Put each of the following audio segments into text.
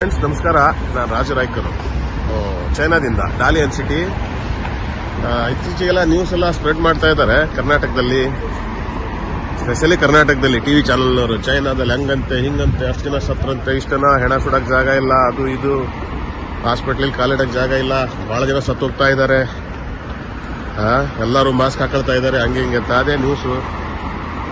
Friends ನಮಸ್ಕಾರ. ನಾನು ರಾಜ ರಾಯ್ಕರು. ಚೈನಾದಿಂದ ಡಾಲಿಯನ್ ಸಿಟಿ ಇತ್ತೀಚೆಗೆಲ್ಲ ನ್ಯೂಸ್ ಎಲ್ಲ ಸ್ಪ್ರೆಡ್ ಮಾಡ್ತಾ ಇದ್ದಾರೆ ಕರ್ನಾಟಕದಲ್ಲಿ. ಸ್ಪೆಷಲಿ ಕರ್ನಾಟಕದಲ್ಲಿ ಟಿವಿ ಚಾನಲ್ನವರು ಚೈನಾದಲ್ಲಿ ಹಂಗಂತೆ, ಹಿಂಗಂತೆ, ಅಷ್ಟು ಜನ ಸತ್ರಂತೆ ಇಷ್ಟು ಜನ ಹೆಣ ಸುಡಕ್ಕೆ ಜಾಗ ಇಲ್ಲ, ಅದು ಇದು. ಹಾಸ್ಪಿಟ್ಲಲ್ಲಿ ಕಾಲಿಡಕ್ಕೆ ಜಾಗ ಇಲ್ಲ, ಭಾಳ ಜನ ಸತ್ತು ಹೋಗ್ತಾ ಇದ್ದಾರೆ. ಎಲ್ಲರೂ ಮಾಸ್ಕ್ ಹಾಕೊಳ್ತಾ ಇದ್ದಾರೆ, ಹಂಗೆ ಹಿಂಗೆ ಅಂತ. ಅದೇ ನ್ಯೂಸು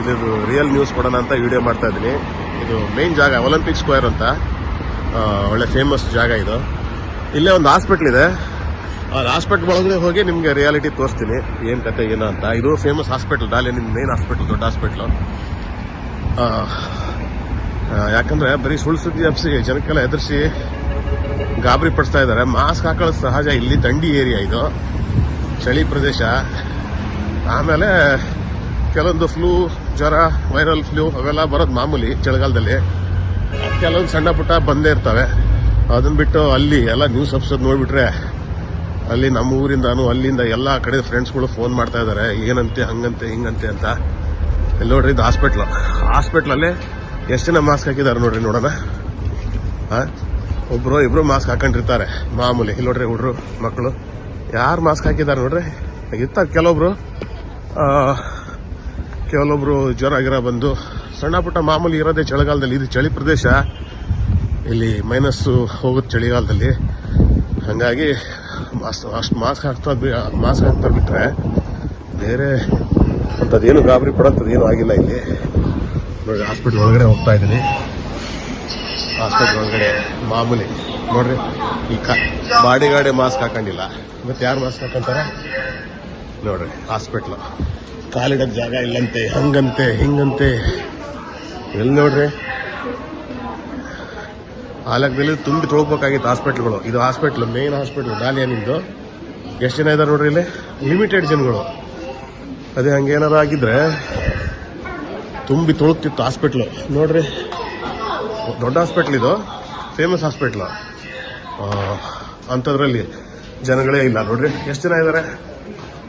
ಇದು ರಿಯಲ್ ನ್ಯೂಸ್ ಕೊಡೋಣ ಅಂತ ವಿಡಿಯೋ ಮಾಡ್ತಾ ಇದ್ದೀನಿ. ಇದು ಮೇನ್ ಜಾಗ ಒಲಿಂಪಿಕ್ ಸ್ಕ್ವೇರ್ ಅಂತ. ಒಳ್ಳೆ ಫೇಮಸ್ ಜಾಗ ಇದು. ಇಲ್ಲೇ ಒಂದು ಹಾಸ್ಪಿಟ್ಲ್ ಇದೆ. ಆ ಹಾಸ್ಪಿಟ್ಲ್ ಒಳಗಡೆ ಹೋಗಿ ನಿಮಗೆ ರಿಯಾಲಿಟಿ ತೋರಿಸ್ತೀನಿ, ಏನು ಕತೆ, ಏನು ಅಂತ. ಇದು ಫೇಮಸ್ ಹಾಸ್ಪಿಟ್ಲ್ ಅಲ್ಲಿ ನಿಮ್ಮ ಮೇನ್ ಹಾಸ್ಪಿಟ್ಲ್ ದೊಡ್ಡ ಹಾಸ್ಪಿಟ್ಲು ಯಾಕಂದರೆ ಬರೀ ಸುಳ್ಳು ಸುದ್ದಿ ಹಬ್ಸಿ ಜನಕ್ಕೆಲ್ಲ ಎದುರಿಸಿ ಗಾಬರಿ ಪಡಿಸ್ತಾ ಇದ್ದಾರೆ. ಮಾಸ್ಕ್ ಹಾಕೊಳ್ಳೋದು ಸಹಜ, ಇಲ್ಲಿ ಥಂಡಿ ಏರಿಯಾ ಇದು. ಚಳಿ ಪ್ರದೇಶ. ಆಮೇಲೆ ಕೆಲವೊಂದು ಫ್ಲೂ ಜ್ವರ ವೈರಲ್ ಫ್ಲೂ ಅವೆಲ್ಲ ಬರೋದು ಮಾಮೂಲಿ ಚಳಿಗಾಲದಲ್ಲಿ. ಕೆಲವೊಂದು ಸಣ್ಣ ಪುಟ್ಟ ಬಂದೇ ಇರ್ತವೆ. ಅದನ್ನ ಬಿಟ್ಟು ಅಲ್ಲಿ ಎಲ್ಲ ನ್ಯೂಸ್ ಅಪ್ಸೋದ್ ನೋಡ್ಬಿಟ್ರೆ ಅಲ್ಲಿ ನಮ್ಮ ಊರಿಂದಾನು ಅಲ್ಲಿಂದ ಎಲ್ಲ ಕಡೆ ಫ್ರೆಂಡ್ಸ್ಗಳು ಫೋನ್ ಮಾಡ್ತಾ ಇದ್ದಾರೆ ಏನಂತೆ, ಹಂಗಂತೆ, ಹಿಂಗಂತೆ ಅಂತ. ಇಲ್ಲಿ ನೋಡ್ರಿ ಇದು ಹಾಸ್ಪಿಟ್ಲು ಹಾಸ್ಪಿಟ್ಲಲ್ಲಿ ಎಷ್ಟು ಜನ ಮಾಸ್ಕ್ ಹಾಕಿದ್ದಾರೆ ನೋಡ್ರಿ ನೋಡೋಣ. ಆ? ಒಬ್ರು, ಇಬ್ರು ಮಾಸ್ಕ್ ಹಾಕೊಂಡಿರ್ತಾರೆ. ಮಾಮೂಲಿ. ಇಲ್ಲಿ ನೋಡ್ರಿ ಹುಡ್ರು ಮಕ್ಕಳು ಯಾರು ಮಾಸ್ಕ್ ಹಾಕಿದ್ದಾರೆ ನೋಡ್ರಿ? ಇರ್ತಾರೆ ಕೆಲವೊಬ್ರು. ಕೆಲವೊಬ್ರು ಜ್ವರ ಗಿರ ಬಂದು ಸಣ್ಣ ಪುಟ್ಟ ಮಾಮೂಲಿ ಇರೋದೇ ಚಳಿಗಾಲದಲ್ಲಿ. ಇದು ಚಳಿ ಪ್ರದೇಶ. ಇಲ್ಲಿ ಮೈನಸ್ಸು ಹೋಗುತ್ತೆ ಚಳಿಗಾಲದಲ್ಲಿ. ಹಾಗಾಗಿ ಅಷ್ಟು ಮಾಸ್ಕ್ ಹಾಕ್ತಾ ಮಾಸ್ಕ್ ಹಾಕ್ತಾ ಬಿಟ್ರೆ ಬೇರೆ ಅಂಥದ್ದೇನು ಗಾಬರಿ ಪಡೋಂಥದ್ದೇನು ಆಗಿಲ್ಲ ಇಲ್ಲಿ. ನೋಡಿ ಹಾಸ್ಪಿಟ್ಲ್ ಒಳಗಡೆ ಹೋಗ್ತಾ ಇದ್ದೀನಿ. ಹಾಸ್ಪಿಟ್ಲ್ ಒಳಗಡೆ ಮಾಮೂಲಿ. ನೋಡ್ರಿ, ಈ ಗಾಡಿ ಮಾಸ್ಕ್ ಹಾಕೊಂಡಿಲ್ಲ. ಮತ್ತೆ ಯಾರು ಮಾಸ್ಕ್ ಹಾಕೊಂತಾರೆ? ನೋಡ್ರಿ ಹಾಸ್ಪಿಟ್ಲು ಕಾಲಿಡೋಕ್ಕೆ ಜಾಗ ಇಲ್ಲಂತೆ ಹಂಗಂತೆ ಹಿಂಗಂತೆ. ಎಲ್ಲಿ ನೋಡ್ರಿ? ಆಲಕದಲ್ಲಿ ತುಂಬಿ ತೊಳ್ಬೇಕಾಗಿತ್ತು ಹಾಸ್ಪಿಟ್ಲ್ಗಳು ಇದು ಹಾಸ್ಪಿಟ್ಲ್ ಮೇನ್ ಹಾಸ್ಪಿಟ್ಲ್ ಡಾಲಿಯನಿಂದು ಎಷ್ಟು ಜನ ಇದ್ದಾರೆ ನೋಡ್ರಿ ಇಲ್ಲಿ? ಲಿಮಿಟೆಡ್ ಜನಗಳು. ಅದೇ ಹಂಗೇನಾರು ಆಗಿದ್ರೆ ತುಂಬಿ ತೊಳ್ತಿತ್ತು ಹಾಸ್ಪಿಟ್ಲು ನೋಡ್ರಿ. ದೊಡ್ಡ ಹಾಸ್ಪಿಟ್ಲ್ ಇದು. ಫೇಮಸ್ ಹಾಸ್ಪಿಟ್ಲು ಅಂಥದ್ರಲ್ಲಿ ಜನಗಳೇ ಇಲ್ಲ ನೋಡ್ರಿ. ಎಷ್ಟು ಜನ ಇದ್ದಾರೆ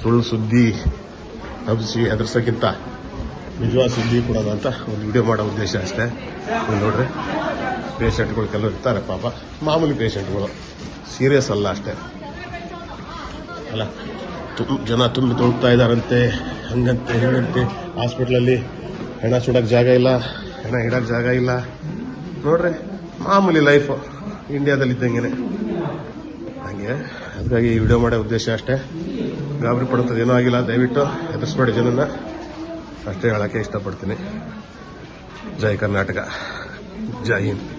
ಸುಳ್ಳು ಸುದ್ದಿ ಹಬ್ಬಿಸಿ ಹೆದರ್ಸೋಕ್ಕಿಂತ ನಿಜವಾದ ಸುದ್ದಿ ಕೊಡೋದು ಅಂತ ಒಂದು ವಿಡಿಯೋ ಮಾಡೋ ಉದ್ದೇಶ ಅಷ್ಟೇ. ನೋಡ್ರಿ ಪೇಷಂಟ್ಗಳು ಕೆಲವರು ಇರ್ತಾರೆ ಪಾಪ. ಮಾಮೂಲಿ ಪೇಷಂಟ್ಗಳು ಸೀರಿಯಸ್ ಅಲ್ಲ ಅಷ್ಟೇ. ಅಲ್ಲ ತುಂಬ ಜನ ತುಂಬಿ ತೊಳ್ತಾ ಇದ್ದಾರಂತೆ, ಹಂಗಂತೆ, ಹಿಂಗಂತೆ. ಹಾಸ್ಪಿಟ್ಲಲ್ಲಿ ಹೆಣ ಸುಡೋಕ್ಕೆ ಜಾಗ ಇಲ್ಲ, ಹೆಣ ಇಡೋಕ್ಕೆ ಜಾಗ ಇಲ್ಲ. ನೋಡ್ರಿ, ಮಾಮೂಲಿ ಲೈಫು ಇಂಡಿಯಾದಲ್ಲಿ ಇದ್ದಂಗೆ ಹಾಗೆ ಅದಕ್ಕಾಗಿ ವಿಡಿಯೋ ಮಾಡೋ ಉದ್ದೇಶ ಅಷ್ಟೇ. ಗಾಬರಿ ಪಡುತ್ತದೆ ಏನೂ ಆಗಿಲ್ಲ. ದಯವಿಟ್ಟು ಹೆದರ್ಸ್ಬೇಡಿ ಜನನ ಅಷ್ಟೇ ಹೇಳೋಕ್ಕೆ ಇಷ್ಟಪಡ್ತೀನಿ. ಜೈ ಕರ್ನಾಟಕ. ಜೈ ಹಿಂದ್.